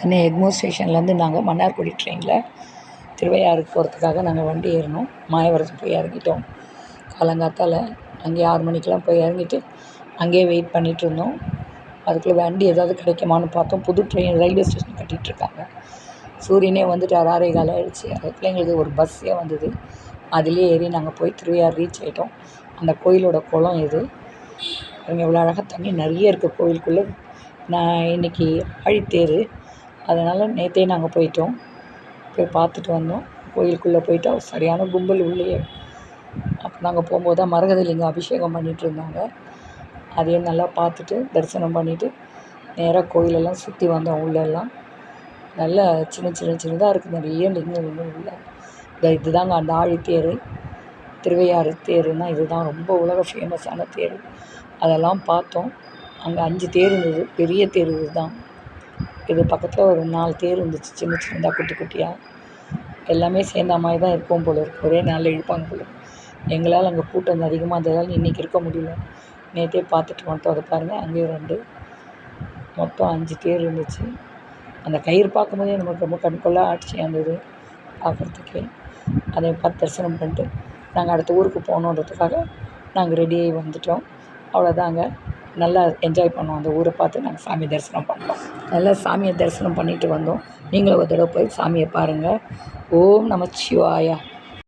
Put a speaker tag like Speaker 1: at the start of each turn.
Speaker 1: சென்னை எக்மோர் ஸ்டேஷன்லேருந்து நாங்கள் மன்னார்குடி ட்ரெயினில் திருவையாறுக்கு போகிறதுக்காக நாங்கள் வண்டி ஏறினோம். மாயவரத்து போய் இறங்கிட்டோம். காலங்காத்தால் அங்கேயே ஆறு மணிக்கெலாம் போய் இறங்கிட்டு அங்கேயே வெயிட் பண்ணிகிட்ருந்தோம் அதுக்குள்ளே வண்டி ஏதாவது கிடைக்குமான்னு பார்த்தோம். புது ட்ரெயின் ரயில்வே ஸ்டேஷன் கட்டிகிட்ருக்காங்க சூரியனே வந்துட்டு ஆறே கால் ஆகிடுச்சு அதுக்குள்ளே எங்களுக்கு ஒரு பஸ்ஸே வந்தது. அதிலே ஏறி நாங்கள் போய் திருவையாறு ரீச் ஆகிட்டோம் அந்த கோயிலோட குளம் இது. பாருங்க எவ்வளோ அழகாக தண்ணி நிறைய இருக்குது கோயிலுக்குள்ளே. நான் இன்றைக்கி ஆழித்தேர் அதனால் நேற்றே நாங்கள் போயிட்டோம். போய் பார்த்துட்டு வந்தோம். கோயிலுக்குள்ளே போயிட்டா சரியான கும்பல் உள்ளேயே. அப்போ நாங்கள் போகும்போது தான் மரகதலிங்கம் அபிஷேகம் பண்ணிகிட்டு இருந்தாங்க. அதையும் நல்லா பார்த்துட்டு தரிசனம் பண்ணிவிட்டு நேராக கோயிலெல்லாம் சுற்றி வந்தோம் உள்ளெல்லாம். நல்ல சின்ன சின்ன சின்னதாக இருக்குது. நிறைய லிங்கங்கள் உள்ள. இந்த இதுதாங்க அந்த ஆழித்தேர். திருவையாறு தேருன்னா இதுதான். ரொம்ப உலக ஃபேமஸான தேர். அதெல்லாம் பார்த்தோம். அங்கே அஞ்சு தேர் இருந்தது. பெரிய தேர் இதுதான். இது பக்கத்தில் ஒரு நாலு தேர் இருந்துச்சு. சின்ன சின்னதாக குட்டி குட்டியாக எல்லாமே சேர்ந்த மாதிரி தான் இருக்கும் போல இருக்கும் ஒரே நாளில் இழுப்பாங்க போல எங்களால் அங்கே கூட்டம் அதிகமாக இருந்ததால் இன்றைக்கி இருக்க முடியல. நேற்றே பார்த்துட்டு வந்துட்டோம். அதை பாருங்கள் அங்கேயும் ரெண்டு மொத்தம் அஞ்சு தேர் இருந்துச்சு. அந்த கயிறு பார்க்கும்போதே நமக்கு ரொம்ப கண்கொள்ளாக ஆட்சியாக இருந்தது பார்க்குறதுக்கே. அதை பார்த்து தரிசனம் பண்ணிட்டு நாங்கள் அடுத்த ஊருக்கு போகணுன்றதுக்காக நாங்கள் ரெடியாகி வந்துட்டோம். அவ்வளோதாங்க நல்லா என்ஜாய் பண்ணோம் அந்த ஊரை பார்த்து நாங்கள் சாமி தரிசனம் பண்ணோம் நல்லா சாமியை தரிசனம் பண்ணிட்டு வந்தோம். நீங்களும் ஒரு தடவை போய் சாமியை பாருங்கள் ஓம் நமச்சிவாயா.